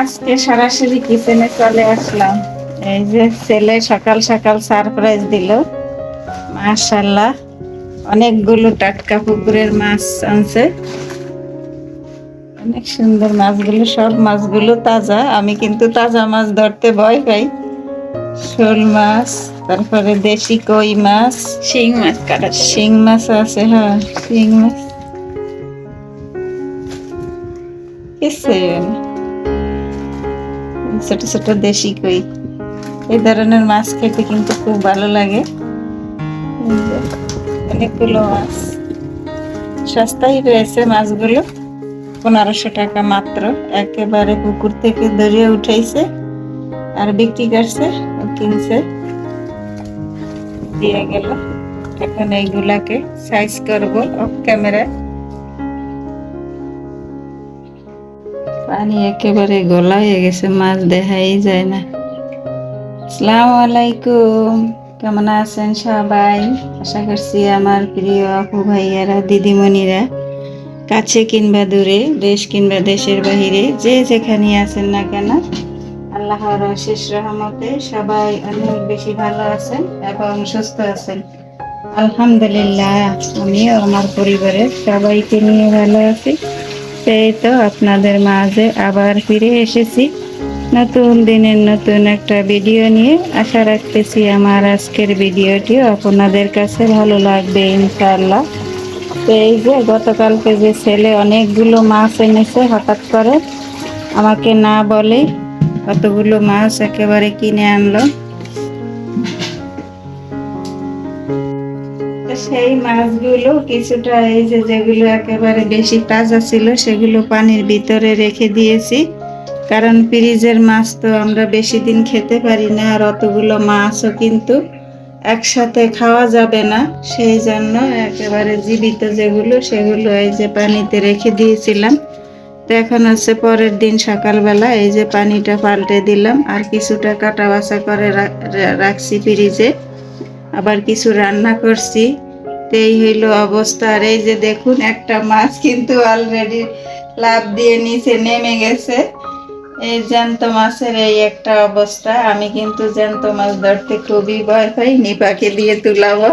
আজকে সরাসরি কিচেনে চলে আসলাম। এই যে ছেলে সকাল সকাল সারপ্রাইজ দিল। মাশাল্লাহ অনেকগুলো টাটকা পুকুরের মাছ আনছে। অনেক সুন্দর মাছগুলো সব মাছগুলো তাজা। আমি কিন্তু তাজা মাছ ধরতে ভয় পাই। শোল মাছ তারপরে দেশি কই মাছ। শিং মাছ কাটা শিং মাছ আছে হ্যাঁ শিং মাছ। কিছু ছোট ছোট দেশি কই। এই ধরনের মাছ খেতে কিন্তু খুব ভালো লাগে। অনেকগুলো মাছ। সস্তাই রয়েছে মাছগুলো, পনেরোশো টাকা মাত্র। একেবারে পুকুর থেকে ধরিয়ে উঠাইছে আর বিক্রি করছে কিনছে। দিয়ে গেল। এখন এইগুলাকে সাইজ করব অফ ক্যামেরায় পানি একেবারে গলা হয়ে গেছে, মাছ দেখাই যায় না। আসসালামু আলাইকুম কেমন আছেন সবাই? আশা করছি আমার প্রিয় আপু ভাইয়ারা, দিদিমণিরা, কাছে কিংবা দূরে, দেশ কিংবা দেশের বাহিরে, যে যেখানে আছেন না কেন, আল্লাহর অশেষ রহমতে সবাই অনেক বেশি ভালো আছেন এবং সুস্থ আছেন। আলহামদুলিল্লাহ, আমিও আমার পরিবারের সবাইকে নিয়ে ভালো আছি। সেই তো আপনাদের মাঝে আবার ফিরে এসেছি। নতুন দিনের নতুন একটা ভিডিও নিয়ে আশা রাখতেছি আমার আজকের ভিডিওটিও আপনাদের কাছে ভালো লাগবে ইনশাল্লাহ তো এই যে গতকালকে যে ছেলে অনেকগুলো মাছ এনেছে হঠাৎ করে, আমাকে না বলে কতগুলো মাছ একেবারে কিনে আনলো। সেই মাছগুলো কিছুটা এই যে যেগুলো একেবারে বেশি তাজা ছিল, সেগুলো পানির ভিতরে রেখে দিয়েছি। কারণ ফ্রিজের মাছ তো আমরা বেশি দিন খেতে পারি না, আর অতগুলো মাছও কিন্তু একসাথে খাওয়া যাবে না। সেই জন্য একেবারে জীবিত যেগুলো, সেগুলো এই যে পানিতে রেখে দিয়েছিলাম। তো এখন হচ্ছে পরের দিন সকালবেলা এই যে পানিটা পাল্টে দিলাম, আর কিছুটা কাটা বাছা করে রাখছি ফ্রিজে। আবার কিছু রান্না করছি। এই হইল অবস্থা। আর এই যে দেখুন, একটা মাছ কিন্তু অলরেডি লাভ দিয়ে নিচে নেমে গেছে। এই জ্যান্ত মাছের এই একটা অবস্থা। আমি কিন্তু জ্যান্ত মাছ ধরতে খুবই ভয় পাই। নিপাকে দিয়ে তুলাবো।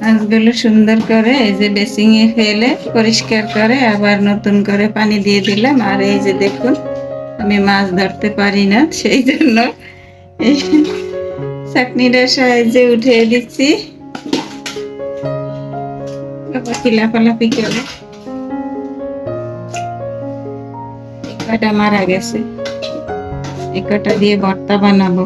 মাছগুলো সুন্দর করে এই যে বেসিং এ ফেলে পরিষ্কার করে আবার নতুন করে পানি দিয়ে দিলাম। আর এই যে দেখুন, আমি মাছ ধরতে পারি না, সেই জন্য চাকনিটার সাহায্যে উঠে দিচ্ছি। আবার লাফালাফি করে এই কটা মারা গেছে। একটা দিয়ে ভর্তা বানাবো?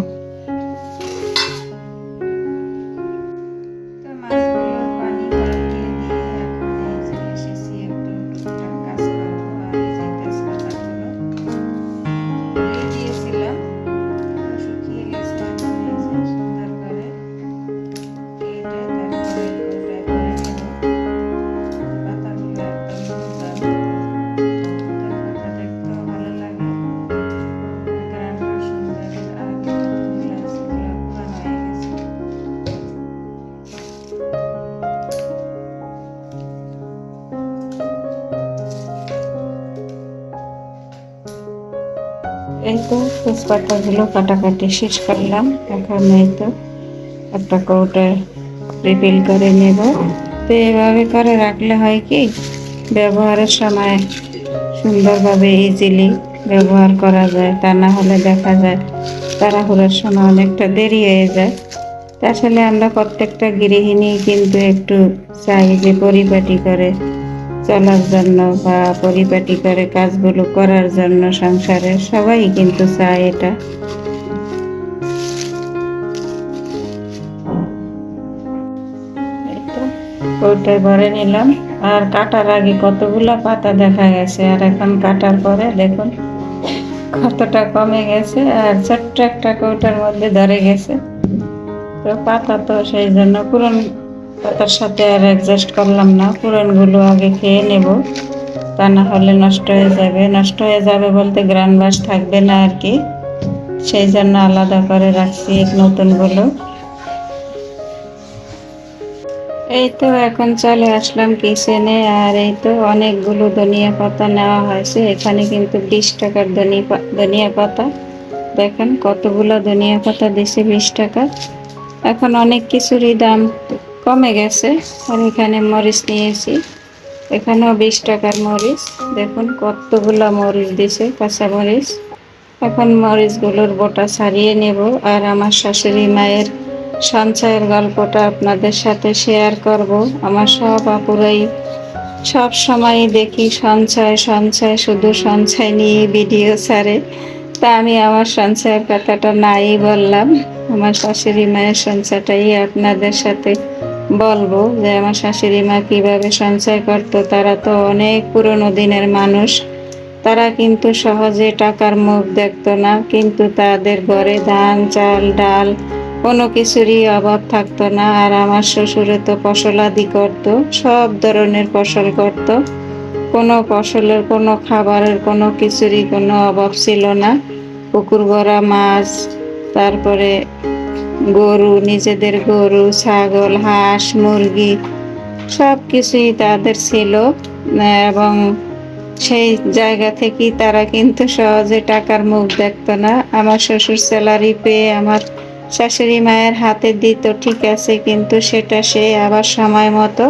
এই তো তেজপাতাগুলো কাটাকাটি শেষ করলাম। এখন এই তো একটা কৌটায় রিফিল করে নেব। তো এভাবে করে রাখলে হয় কি, ব্যবহারের সময় সুন্দরভাবে ইজিলি ব্যবহার করা যায়। তা না হলে দেখা যায় তাড়াহুড়োর সময় অনেকটা দেরি হয়ে যায়। আসলে আমরা প্রত্যেকটা গৃহিণী কিন্তু একটু চাই যে পরিপাটি করে চলার জন্য বা পরিপাটি করে কাজগুলো করার জন্য সংসারে সবাই কিন্তু চায় এটা। কৌটায় ভরে নিলাম। আর কাটার আগে কতগুলো পাতা দেখা গেছে? আর এখন কাটার পরে দেখুন, কতটা কমে গেছে আর ছোট্ট একটা কৌটার মধ্যে ধরে গেছে। তো পাতা তো সেই জন্য পুরন পাতার সাথে আর অ্যাডজাস্ট করলাম না। পুরনগুলো আগে খেয়ে নেব। তা না হলে নষ্ট হয়ে যাবে। নষ্ট হয়ে যাবে বলতে গ্রান বাস থাকবে না আর কি। সেই জন্য আলাদা করে রাখছি নতুনগুলো। এই তো এখন চলে আসলাম কিচেনে আর এই তো অনেকগুলো ধনিয়া পাতা নেওয়া হয়েছে। এখানে কিন্তু বিশ টাকার ধনিয়া পাতা। দেখেন কতগুলো ধনিয়া পাতা দিছে বিশ টাকা। এখন অনেক কিছুরই দাম কমে গেছে। আর এখানে মরিচ নিয়েছি। এখানেও বিশ টাকার মরিচ। দেখুন কতগুলো মরিচ দিছে, কাঁচা মরিচ। এখন মরিচগুলোর বোটা ছাড়িয়ে নেব। আর আমার শাশুড়ি মায়ের সঞ্চয়ের গল্পটা আপনাদের সাথে শেয়ার করব। আমার সব আপুরাই সব সময় দেখি সঞ্চয় সঞ্চয়, শুধু সঞ্চয় নিয়ে ভিডিও ছাড়ে। তা আমি আমার সঞ্চয়ের কথাটা নাই বললাম। আমার শাশুড়ি মায়ের সঞ্চয়টাই আপনাদের সাথে বলব যে আমার শাশুড়ি মা কীভাবে সঞ্চয় করতো, তারা তো অনেক পুরনো দিনের মানুষ। তারা কিন্তু সহজে টাকার মুখ দেখত না, কিন্তু তাদের ঘরে ধান, চাল, ডাল কোনো কিছুরই অভাব থাকতো না। আর আমার শ্বশুরে তো ফসলাদি করতো, সব ধরনের ফসল করত। কোনো ফসলের, কোনো খাবারের, কোনো কিছুরই কোনো অভাব ছিল না। পুকুর ভরা মাছ, তারপরে গরু, নিজেদের গরু, ছাগল, হাঁস, মুরগি সব কিছুই তাদের ছিল। এবং সেই জায়গা থেকেই তারা কিন্তু সহজে টাকার মুখ দেখত না। আমার শ্বশুর স্যালারি পেয়ে আমার শাশুড়ি মায়ের হাতে দিত, ঠিক আছে, কিন্তু সেটা সে আবার সময় মতো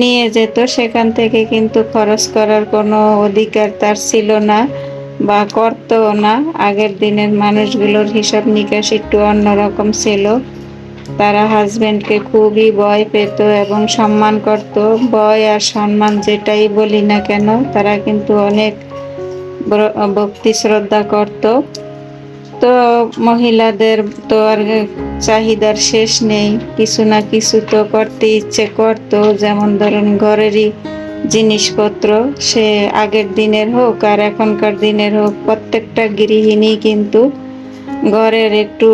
নিয়ে যেত। সেখান থেকে কিন্তু খরচ করার কোনো অধিকার তার ছিল না। বা করতও না। আগের দিনের মানুষগুলোর হিসাব নিকাশ একটু অন্যরকম ছিল। তারা হাজব্যান্ডকে খুবই ভয় পেত এবং সম্মান করত। ভয় আর সম্মান যেটাই বলি না কেন, তারা কিন্তু অনেক ভক্তি শ্রদ্ধা করত। তো মহিলাদের তো আর চাহিদার শেষ নেই। কিছু না কিছু তো করতে ইচ্ছে করতো। যেমন ধরুন ঘরেরই জিনিসপত্র, সে আগের দিনের হোক আর এখনকার দিনের হোক, প্রত্যেকটা গৃহিণী কিন্তু ঘরের একটু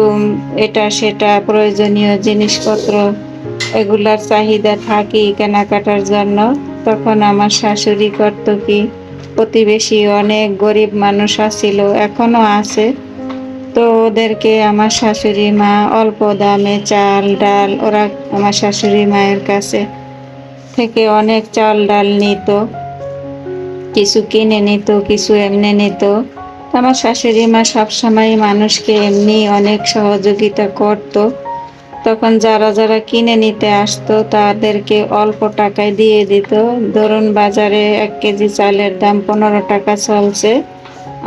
এটা সেটা প্রয়োজনীয় জিনিসপত্র এগুলার চাহিদা থাকি কেনাকাটার জন্য। তখন আমার শাশুড়ি করত কি প্রতিবেশী অনেক গরিব মানুষ আছিল এখনও আছে। তো ওদেরকে আমার শাশুড়ি মা অল্প দামে চাল, ডাল ওরা আমার শাশুড়ি মায়ের কাছে থেকে অনেক চাল ডাল নিত, কিছু কিনে নিত, কিছু এমনি নিত। আমার শাশুড়ি মা সবসময় মানুষকে এমনি অনেক সহযোগিতা করত। তখন যারা যারা কিনে নিতে আসতো, তাদেরকে অল্প টাকায় দিয়ে দিত। ধরুন বাজারে এক কেজি চালের দাম পনেরো টাকা চলছে,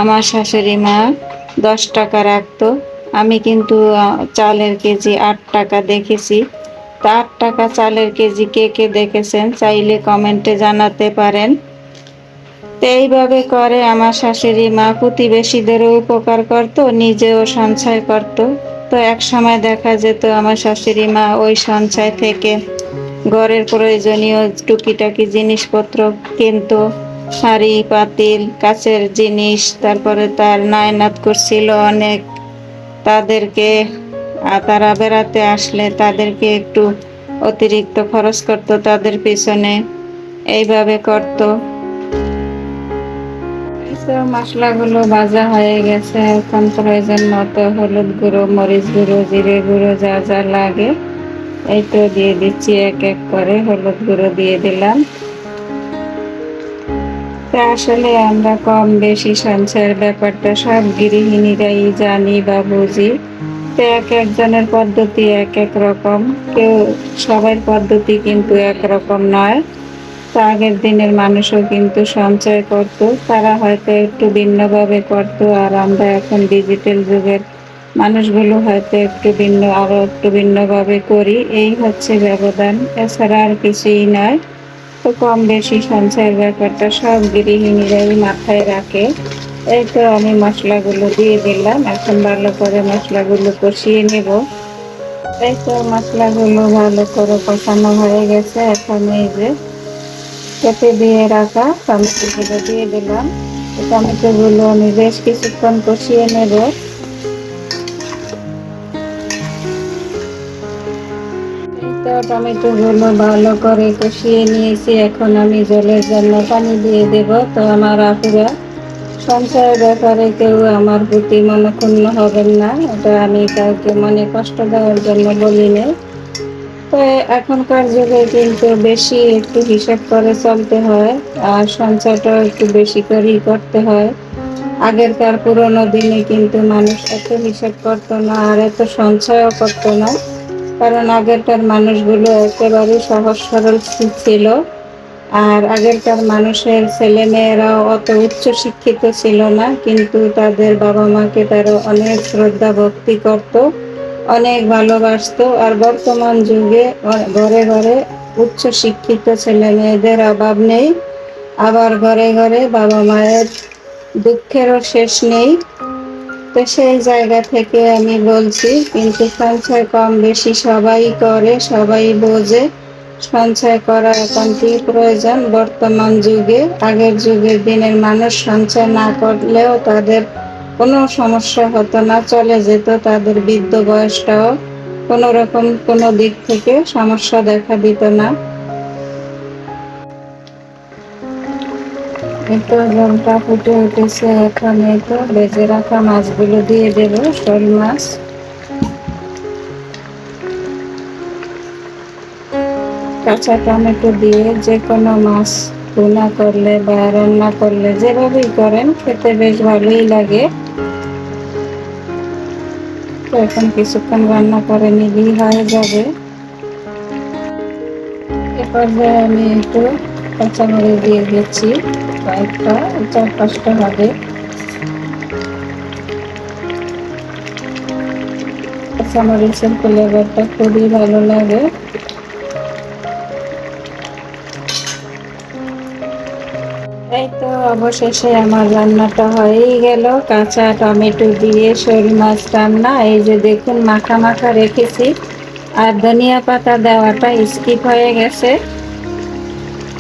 আমার শাশুড়ি মা দশ টাকা রাখতো। আমি কিন্তু চালের কেজি আট টাকা দেখেছি। আট টাকা চালের কেজি কে কে দেখেছেন চাইলে কমেন্টে জানাতে পারেন। তো এইভাবে করে আমার শাশুড়ি মা প্রতিবেশীদেরও উপকার করত, নিজেও সঞ্চয় করত। তো এক সময় দেখা যেত আমার শাশুড়ি মা ওই সঞ্চয় থেকে ঘরের প্রয়োজনীয় টুকিটাকি জিনিসপত্র কিনতো, শাড়ি, পাতিল, কাচের জিনিস, তারপরে তার নায়নাত করছিল অনেক। তাদেরকে আর তারা বেড়াতে আসলে তাদেরকে একটু অতিরিক্ত খরচ করতো তাদের পিছনে। এইভাবে করতো। মশলাগুলো ভাজা হয়ে গেছে। এখন প্রয়োজন মতো হলুদ গুঁড়ো, মরিচ গুঁড়ো, জিরে গুঁড়ো যা যা লাগে। এই তো দিয়ে দিচ্ছি এক এক করে। হলুদ গুঁড়ো দিয়ে দিলাম। তা আসলে আমরা কম বেশি সঞ্চয়ের ব্যাপারটা সব গৃহিণীরাই জানি বা বুঝি। তো এক একজনের পদ্ধতি এক এক রকম। কেউ সবার পদ্ধতি কিন্তু একরকম নয়। তো আগের দিনের মানুষও কিন্তু সঞ্চয় করত। তারা হয়তো একটু ভিন্নভাবে করত আর আমরা এখন ডিজিটাল যুগের মানুষগুলো হয়তো একটু ভিন্ন আরও একটু ভিন্নভাবে করি। এই হচ্ছে ব্যবধান। এছাড়া আর কিছুই নয়। তো কম বেশি সঞ্চয়ের ব্যাপারটা সব গৃহিণীরাই মাথায় রাখে। এই তো আমি মশলাগুলো দিয়ে দিলাম। এখন ভালো করে মশলাগুলো কষিয়ে নেব। এই তো মশলাগুলো ভালো করে কষানো হয়ে গেছে। এখন এই যে কেটে দিয়ে রাখা টমেটোগুলো দিয়ে দিলাম। টমেটোগুলো আমি বেশ কিছুক্ষণ কষিয়ে নেব। তো টমেটোগুলো ভালো করে কষিয়ে নিয়েছি। এখন আমি জলের জন্য পানি দিয়ে দেব। তো আমার আপুরা সঞ্চয়ের ব্যাপারে কেউ আমার প্রতি মনক্ষুণ্ণ হবেন না। এটা আমি কাউকে মনে কষ্ট দেওয়ার জন্য বলি না তো এখনকার যুগে কিন্তু বেশি একটু হিসাব করে চলতে হয় আর সঞ্চয়টা একটু বেশি করেই করতে হয়। আগেরকার পুরোনো দিনে কিন্তু মানুষ এত হিসাব করতো না আর এত সঞ্চয়ও করতো না। কারণ আগেরকার মানুষগুলো একেবারে সহজ সরল ছিল। আর আগেরকার মানুষের ছেলে মেয়েরাও অত উচ্চ শিক্ষিত ছিল না, কিন্তু তাদের বাবা মাকে তারা অনেক শ্রদ্ধা, ভক্তি করত, অনেক ভালোবাসতো। আর বর্তমান যুগে ঘরে ঘরে উচ্চ শিক্ষিত ছেলে মেয়েদের অভাব নেই। আবার ঘরে ঘরে বাবা মায়ের দুঃখেরও শেষ নেই। তো সেই জায়গা থেকে আমি বলছি, কিন্তু সঞ্চয় কম বেশি সবাই করে, সবাই বোঝে। সঞ্চয় করা একান্তই প্রয়োজন। বর্তমান যুগে, আগের যুগের দিনের মানুষ সঞ্চয় না করলেও তাদের কোনো সমস্যা হতো না, চলে যেত তাদের বৃদ্ধ বয়সটাও। কোনো রকম কোনো দিক থেকে সমস্যা দেখা দিত না। ফুটে উঠেছে এখন, তো বেজে রাখা মাছগুলো দিয়ে দেবো, শোল মাছ। কাঁচা টমেটো দিয়ে যে কোনো মাছ ভুনা করলে বা রান্না করলে যেভাবেই করেন, খেতে বেশ ভালোই লাগে। তো এখন কিছুক্ষণ রান্না করে নিলেই হয়ে যাবে। এ পর্যায়ে আমি একটু কাঁচামরিচ দিয়ে দিচ্ছি, কয়েকটা, চার পাঁচটা হবে। কাঁচামরিচের ফ্লেভারটা খুবই ভালো লাগে। অবশেষে আমার রান্নাটা হয়েই গেল। কাঁচা টমেটো দিয়ে শোল মাছ রান্না। এই যে দেখুন, মাখা মাখা রেখেছি। আর ধনিয়া পাতা দেওয়াটা স্কিপ হয়ে গেছে।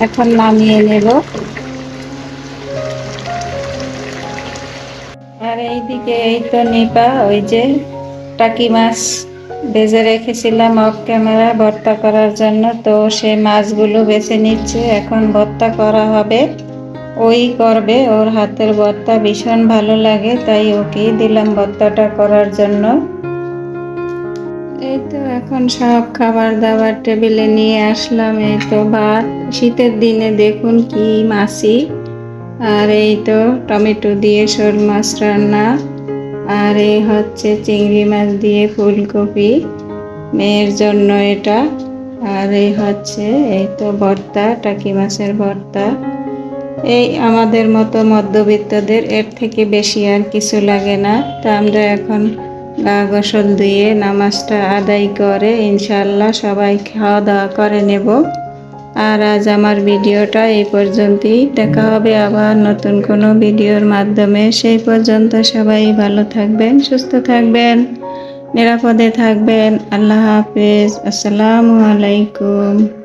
এখন নামিয়ে নেব। আর এইদিকে এই তো নিপা, ওই যে টাকি মাছ বেজে রেখেছিলাম অফ ক্যামেরা ভর্তা করার জন্য। তো সে মাছগুলো বেছে নিচ্ছে। এখন ভর্তা করা হবে। ওই করবে, ওর হাতের ভর্তা ভীষণ ভালো লাগে, তাই ওকেই দিলাম ভর্তাটা করার জন্য। এই তো এখন সব খাবার দাবার টেবিলে নিয়ে আসলাম, এই তো ভাত। শীতের দিনে দেখুন কি মাছি। আর এই তো টমেটো দিয়ে শোল মাছ রান্না। আর এই হচ্ছে চিংড়ি মাছ দিয়ে ফুলকপি, মেয়ের জন্য এটা। আর এই হচ্ছে এই তো ভর্তা টাকি মাছের ভর্তা এই আমাদের মতো মধ্যবিত্তদের এর থেকে বেশি আর কিছু লাগে না। তা আমরা এখন গা গোসল দিয়ে নামাজটা আদায় করে ইনশাল্লাহ সবাই খাওয়া দাওয়া করে নেব। আর আজ আমার ভিডিওটা এই পর্যন্তই। দেখা হবে আবার নতুন কোনো ভিডিওর মাধ্যমে। সেই পর্যন্ত সবাই ভালো থাকবেন, সুস্থ থাকবেন, নিরাপদে থাকবেন। আল্লাহ হাফেজ। আসসালামু আলাইকুম।